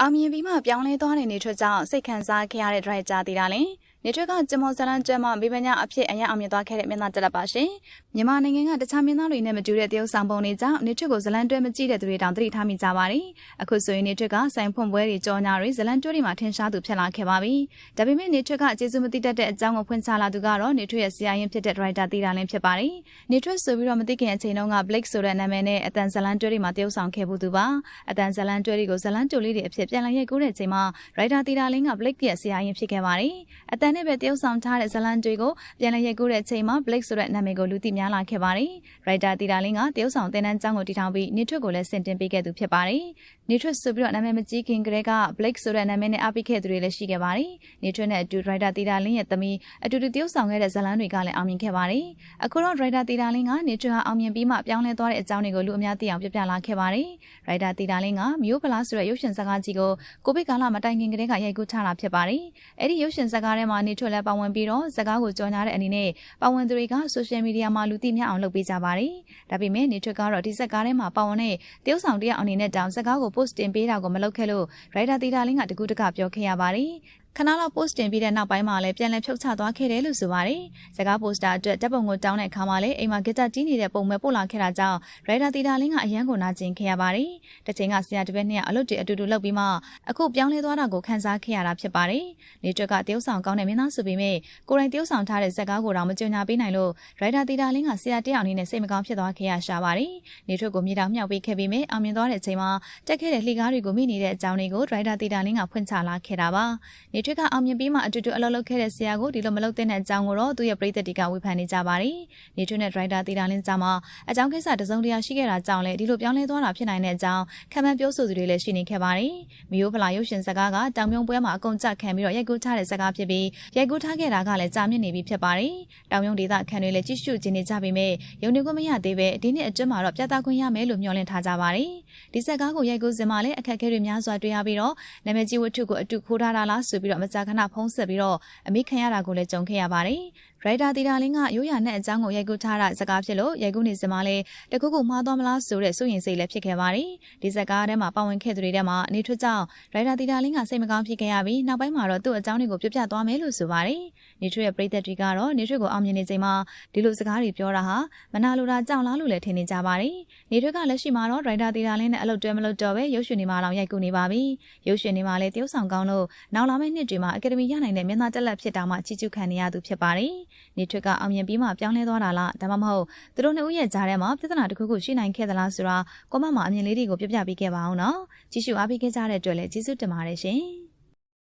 အောင်မြင်ပြီးမှပြောင်းလဲသွားတဲ့နေထွက်ကြောင့်စိတ်ခံစားခဲ့ရတဲ့ဒရိုက်တာတီတာလင် နေထွက်ကဂျမောဇလန်ကျမမိပညာအဖြစ်အရင်အောင်မြင်သွားခဲ့တဲ့မျက်နှာတက်လက်ပါရှင်မြန်မာနိုင်ငံကတခြားမင်းသားတွေနဲ့မတူတဲ့တရုတ်ဆောင်ပုံတွေကြောင့်နေထွက်ကိုဇလန်တွဲမကြည့်တဲ့သူတွေတောင်သတိထားမိကြပါတယ်အခုဆိုရင်နေထွက်ကဆိုင်ဖွင့်ပွဲတွေကြော်ညာတွေဇလန်တွဲတွေမှာထင်ရှားသူဖြစ်လာခဲ့ပါပြီဒါပေမဲ့နေထွက်ကကျေးဇူးမသိတတ်တဲ့အကြောင်းကိုဖွင့်ချလာသူကတော့နေထွက်ရဲ့ဆရာရင်ဖြစ်တဲ့ဒရိုက်တာတီတာလင်ဖြစ်ပါတယ်နေထွက်ဆိုပြီးတော့မသိခင်အချိန်တုန်းက Blake ဆိုတဲ့နာမည်နဲ့အတန်ဇလန်တွဲတွေမှာတရုတ်ဆောင်ခဲ့ဘူးသူပါအတန်ဇလန်တွဲတွေကိုဇလန်တူလေးတွေအဖြစ်ပြန်လည်ရိုက်ကူးတဲ့အချိန်မှာရိုက်တာတီတာလင်က Blake ရဲ့ဆရာရင်ဖြစ်ခဲ့ပါတယ်အတန်နဲ့ပဲတရုတ်ဆောင်ထားတဲ့ဇလန်တွေကိုပြန်လည်ရိုက်ကူးတဲ့အချိန်မှာ Blake ဆိုတဲ့နာမည်ကိုလူသိများလာခဲ့ပါတယ်ရိုက်တာတီတာလင်ကတရုတ်ဆောင်တင်တန်းကျောင်းကိုတည်ထောင်ပြီးနေထွတ်ကိုလည်းဆင်တင်ပေးခဲ့သူဖြစ်ပါတယ်နေထွတ်ဆိုပြီးတော့နာမည်မကြီးခင်ကလေးက Blake ဆိုတဲ့နာမည်နဲ့အားပေးခဲ့သူတွေလည်းရှိခဲ့ပါတယ်နေထွတ်နဲ့အတူရိုက်တာတီတာလင်ရဲ့သမီးအတူတူတရုတ်ဆောင်ခဲ့တဲ့ဇလန်တွေကလည်းအောင်မြင်ခဲ့ပါတယ်အခုတော့ရိုက်တာတီတာလင်ကနေထွတ်ဟာအောင်မြင်ပြီးမှပြောင်းလဲသွားတဲ့အကြောင်းတွေကိုလူအများသိအောင်ပြပြလာခဲ့ပါတယ်ရိုက်တာတီတာလင်ကမျိုးဖလားဆိုတဲ့ရုပ်ရှင်ဇာတ်ကားကြီးကိုကိုဗစ်ကာလမတိုင်ခင်ကတည်းကရိုက်ကူးထားတာဖြစ်ပါတယ်အဲ့ဒီရုပ်ရှင်ဇာတ်ကားထဲမှာနေထွတ်လည်းပါဝင်ပြီးတော့ဇာတ်ကားကိုကြော်ညာတဲ့အနေနဲ့ပါဝင်သူတွေကဆိုရှယ်မီဒီယာမှာလူသိများအောင်လုပ်ပေးကြပါတယ်ဒါပေမဲ့နေထွတ်ကတော့ဒီဇာတ်ကားထဲမှာပါဝင်တဲ့တရုတ်ဆောင်တယောက်အနေနဲ့တောင်ဇာတ်ကားကို post တင်ပေးတာကိုမလုပ်ခဲ့လို့ရိုက်တာတီတာလင်ကတကူးတကပြောခဲ့ရပါတယ် ခဏလောက် post တင်ပြီးတဲ့နောက်ပိုင်းမှာလည်းပြန်လည်ဖြုတ်ချသွားခဲ့တယ်လို့ဆိုပါတယ်။စကား poster အတွက်တပ်ပုံကိုတောင်းတဲ့အခါမှာလည်းအိမ်မှာဂစ်တာတီးနေတဲ့ပုံပဲပို့လာခဲ့တာကြောင့် writer တီတာလင်းကအရန်ကိုနာကျင်ခဲ့ရပါတယ်။တစ်ချိန်ကဆရာတပည့်နဲ့အလုပ်တွေအတူတူလုပ်ပြီးမှအခုပြောင်းလဲသွားတာကိုခန်းစားခဲ့ရတာဖြစ်ပါတယ်။နေတွက်ကတရုတ်ဆောင်ကောင်းတဲ့မင်းသားဆိုပေမဲ့ကိုရိုင်းတရုတ်ဆောင်ထားတဲ့ဇက်ကားကိုတော့မကြင်ညာပေးနိုင်လို့ writer တီတာလင်းကဆရာတယောက်အနေနဲ့စိတ်မကောင်းဖြစ်သွားခဲ့ရရှာပါတယ်။နေတွက်ကိုမြေတောင်မြောက်ပေးခဲ့ပြီးမြဲအောင်မြင်သွားတဲ့အချိန်မှာတက်ခဲ့တဲ့လှေကားတွေကိုမိနေတဲ့အကြောင်းတွေကို writer တီတာလင်းကဖွင့်ချလာခဲ့တာပါ။နေထွက်ကအောင်မြင်ပြီးမှအတူတူအလုပ်လုပ်ခဲ့တဲ့ဆရာကိုဒီလိုမလုပ်တဲ့အကြောင်းကိုတော့သူ့ရဲ့ပရိသတ်တွေကဝေဖန်နေကြပါတယ်။နေထွနဲ့ဒရိုက်တာတီတာလင်းကြောင့်မှအကြောင်းကိစ္စတစုံတရာရှိခဲ့တာကြောင့်လည်းဒီလိုပြောင်းလဲသွားတာဖြစ်နိုင်တဲ့အကြောင်းခံမှန်းပြောဆိုသူတွေလည်းရှိနေခဲ့ပါတယ်။မီယိုဖလာရုပ်ရှင်ဇာတ်ကားကတောင်မြုံပွဲမှာအကုန်ကြခံပြီးတော့ရိုက်ကူးထားတဲ့ဇာတ်ကားဖြစ်ပြီးရိုက်ကူးထားခဲ့တာကလည်းကြာမြင့်နေပြီဖြစ်ပါတယ်။တောင်မြုံဒေသခံတွေလည်းကြည့်ရှုကြနေကြပေမဲ့ရုံနေခွင့်မရသေးပဲဒီနှစ်အတွင်းမှာတော့ပြသခွင့်ရမယ်လို့မျှော်လင့်ထားကြပါတယ်။ဒီဇာတ်ကားကိုရိုက်ကူးစင်မှာလည်းအခက်အခဲတွေများစွာတွေ့ရပြီးတော့နာမည်ကြီးဝတ္ထုကိုအတူခိုးထားတာလားဆိုပြီးတော့မကြာခဏဖုံးဆက်ပြီးတော့အမိခံရတာကိုလည်းကြုံခဲ့ရပါတယ်။ ရိုက်တာတီတာလင်းကရိုးရာနဲ့အကြောင်းကိုရိုက်ကူးထားတာစကားဖြစ်လို့ရိုက်ကူးနေစမှာလဲတခုခုမှားသွားမလားဆိုတဲ့စိုးရင်စိတ်လည်းဖြစ်ခဲ့ပါတယ်။ဒီစကားထဲမှာပါဝင်ခဲ့သူတွေထဲမှာအနေထွက်ကြောင့်ရိုက်တာတီတာလင်းကစိတ်မကောင်းဖြစ်ခဲ့ရပြီးနောက်ပိုင်းမှာတော့သူ့အကြောင်းတွေကိုပြပြသွားမယ်လို့ဆိုပါတယ်။နေထွက်ရဲ့ပရိသတ်တွေကတော့နေထွက်ကိုအောင်မြင်နေချိန်မှာဒီလိုစကားတွေပြောတာဟာမနာလိုတာကြောင့်လားလို့လည်းထင်နေကြပါတယ်။နေထွက်ကလက်ရှိမှာတော့ရိုက်တာတီတာလင်းနဲ့အလုပ်တွဲမလုပ်တော့ပဲရုပ်ရှင်တွေမှာလောင်ရိုက်ကူးနေပါပြီ။ရုပ်ရှင်တွေမှာလည်းတရုတ်ဆောင်ကောင်းလို့နောက်လာမယ့်နှစ်တွေမှာအကယ်ဒမီရနိုင်တဲ့မျက်နှာတက်လက်ဖြစ်တာမှချီးကျူးခံနေရသူဖြစ်ပါတယ်။နေထွက်ကအောင်မြင်ပြီးမှပြောင်းလဲသွားတာလားဒါမှမဟုတ်သူတို့နှစ်ဦးရဲ့ကြားထဲမှာပြဿနာတစ်ခုခုရှိနိုင်ခဲ့သလားဆိုတာကွန်မန့်မှာအမြင်လေးတွေကိုပြပြပေးခဲ့ပါအောင်နော်။ကြည့်ရှုအားပေးခဲ့ကြတဲ့အတွက်လည်းကျေးဇူးတင်ပါတယ်ရှင်။